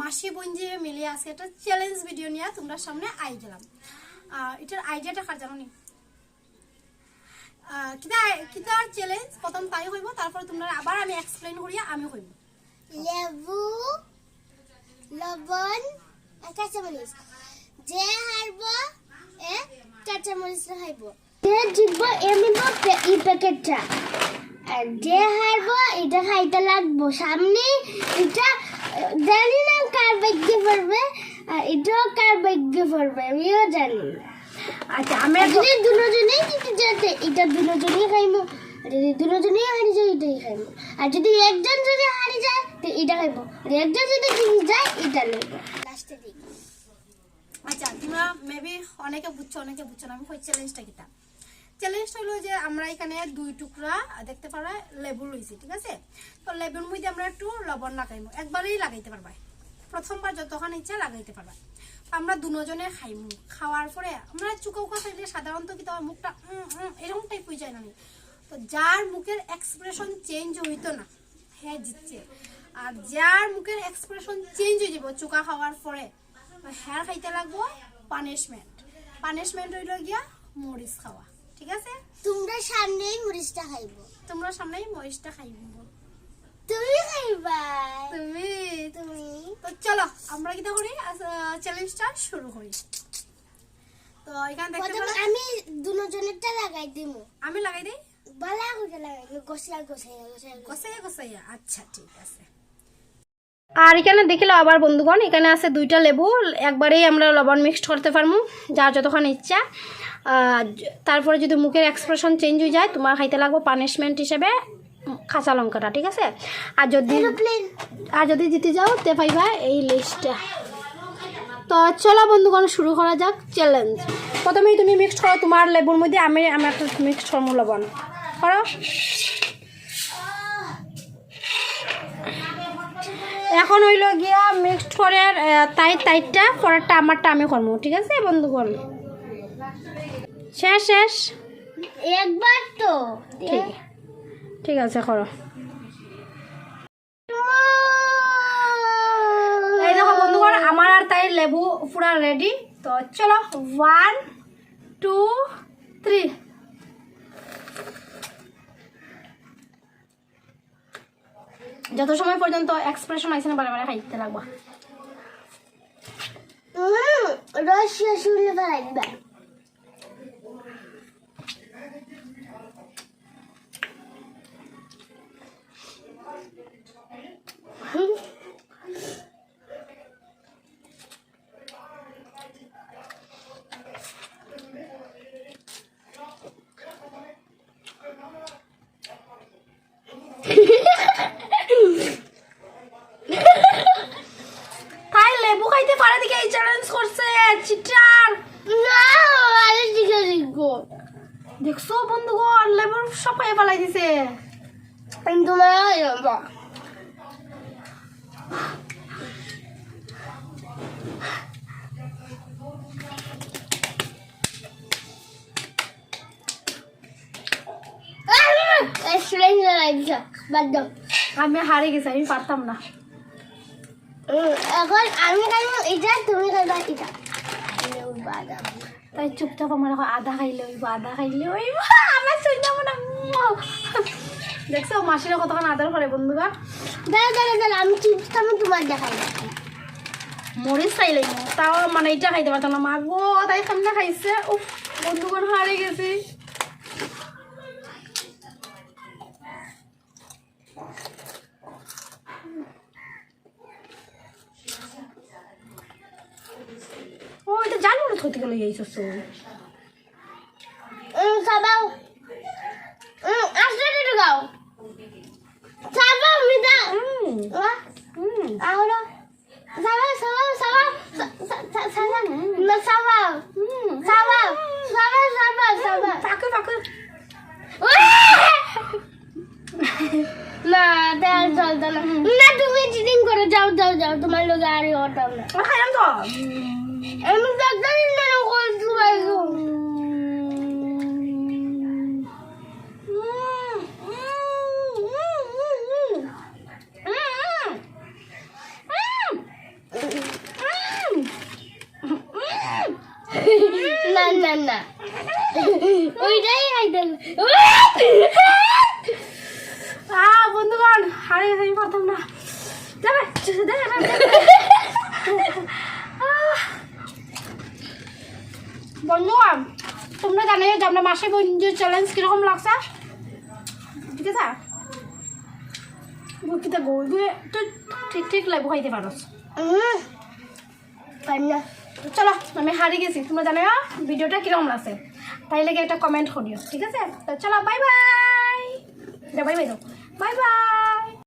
মাসি বঞ্জি মিলিয়ে আছে একটা চ্যালেঞ্জ ভিডিও নিয়ে তোমরা সামনে আই গেলাম। এটার আইডিয়াটা কার জানো নি? কিতা কিতার চ্যালেঞ্জ প্রথম তাই হইব, তারপরে তোমরা আবার আমি এক্সপ্লেইন করিয়া আমি হইব। লেবু, লবণ কাঁচামরিচ। যে হারব, এ কাঁচামরিচ খাইব যে জিতব, এ নিব এই প্যাকেটটা আর যে হারব, এটা খাইতে লাগবো। সামনে এটা জানি না কার ভাগ্যে পড়বে আর এটাও কার ভাগ্যে পড়বে আমিও জানি না আচ্ছা আমরা যদি দুজনেই জিতে যেতে এটা দুজনেই আর যদি দুজনেই হারি যায় এটাই খাইবো। আর যদি একজন যদি হারি যায় তো এটা খাইবো আর একজন যদি জিতে যায় এটা নেব লাস্টে দিই। আচ্ছা তোমরা মেবি অনেকে বুঝছ অনেকে বুঝছ না আমি কই চ্যালেঞ্জটা কিতা চ্যালেঞ্জটা হলো যে আমরা এখানে দুই টুকরা, দেখতে পারা, লেবু লইছি, ঠিক আছে? তো লেবুর মধ্যে আমরা একটু লবণ লাগাইবো একবারেই লাগাইতে পারবা। প্রথমবার যতক্ষণ ইচ্ছা লাগাইতে পারবা। আমরা দুজনে খাইমু। খাওয়ার পরে আমরা চুকা উকা খাইলে সাধারণত কি তোমার মুখটা এরকম টাইপ হয়ে যায় না তো যার মুখের এক্সপ্রেশন চেঞ্জ হইতো না হ্যাঁ জিতছে। আর যার মুখের এক্সপ্রেশন চেঞ্জ হয়ে যাব চুকা খাওয়ার পরে হ্যাঁ খাইতে লাগবো পানিশমেন্ট পানিশমেন্ট হইল গিয়া মরিচ খাওয়া। ঠিক আছে? তোমরা সামনেই মরিচটা খাইবো। তোমরা সামনেই মরিচটা খাইব। তুমি খাইবা? তুমি? তুমি? তো চলো আমরা কিটা করি? চ্যালেঞ্জটা শুরু করি। তো এখানে পারো আমি দুজনেরটা লাগাই দিমু। আমি লাগাই দেই? বালা করে লাগাই গোসাইয়া গোসাইয়া কষাইয়া কষাইয়া আচ্ছা ঠিক আছে। আর এখানে দেখিলো আবার বন্ধুগণ এখানে আছে দুইটা লেবু একবারেই আমরা লবণ মিক্সড করতে পারব যার যতক্ষণ ইচ্ছা। তারপরে যদি মুখের এক্সপ্রেশন চেঞ্জ হয়ে যায় তোমার খাইতে লাগবো পানিশমেন্ট হিসেবে কাঁচা লঙ্কাটা ঠিক আছে? আর যদি আর যদি জিতে যাও তে পাইবা এই লিস্টটা তো চলো বন্ধুগণ শুরু করা যাক চ্যালেঞ্জ প্রথমেই তুমি মিক্স করো তোমার লেবুর মধ্যে আমি আমি একটা মিক্সড করব লবণ করো। এখন হইল গিয়া মিক্সড করে তাই তাইটা পরেরটা আমারটা আমি করব ঠিক আছে বন্ধুগণ? শেষ শেষ? একবার তো। ঠিক। ঠিক আছে করো। এই দেখো বন্ধুগণ আমার আর তাই লেবু পুরা রেডি তো চলো ওয়ান টু থ্রি যত সময় পর্যন্ত এক্সপ্রেশন আইসে না বারে বারে খাইতে লাগবা। হুম, রসিয়া শুনলে পারাইবা তাই লেবু খাইতে পারে দিকে এই চ্যালেঞ্জ করছে চিটার না আরে দিকে দিকো দেখছ বন্ধুগণ লেবুর সব খাইয়ে পালাই দিছে দাও। আমি হারে গেছি আমি পারতাম না। এখন আমি খাইবো এটা তুমি খাইবা এটা। বাদাম। তাই চুপচাপ আমার এখন আধা খাইলে হইব আধা খাইলে হইব। আমার শুনে মনে দেখছ মাসিরা কতক্ষণ আদর করে বন্ধুরা দাঁড়া দাঁড়া দাঁড়া আমি আমি তোমার দেখাই। মরিচ খাইলে তাও মানে এটা খাইতে পারতাম না। মা গো তাই সামনে খাইছে। উফ বন্ধুগণ হারে গেছি ও এটা জানো না থইতে গেলে এই সব উম, সাবাও। উম, আসলে একটু গাও সাবাও মিতা। হুম। আহ, হুম। ahora সাবাও সাবাও সাবাও। সাবাও না সাবাও। সাবাও সাবাও সাবাও সাবাও। ফাঁকে ফাঁকে না দেখ চলতো না না তুমি চিটিং করে যাও যাও যাও। তোমার লোক আর হতাম না। খাইলাম তো আমি ডাক্তারি না করতে পারব ওইটাই খাইতে আহ বন্ধুগণ হারিয়ে আমি পারতাম না। যাবে। বন্ধুগণ তোমরা জানো যে আমরা মাসে বন্ধু চ্যালেঞ্জ কীরকম লাগছে? ঠিক আছে? বুকিতে গই তুই ঠিক ঠিক লাগবো খাইতে পারোস পারি না। চলো, আমি হারিয়ে গেছি। তোমরা জানো ভিডিওটা কীরকম আছে তাই লাগে একটা কমেন্ট করিও, ঠিক আছে? তো চলো বাই বাই বাই বাই দাও বাই বাই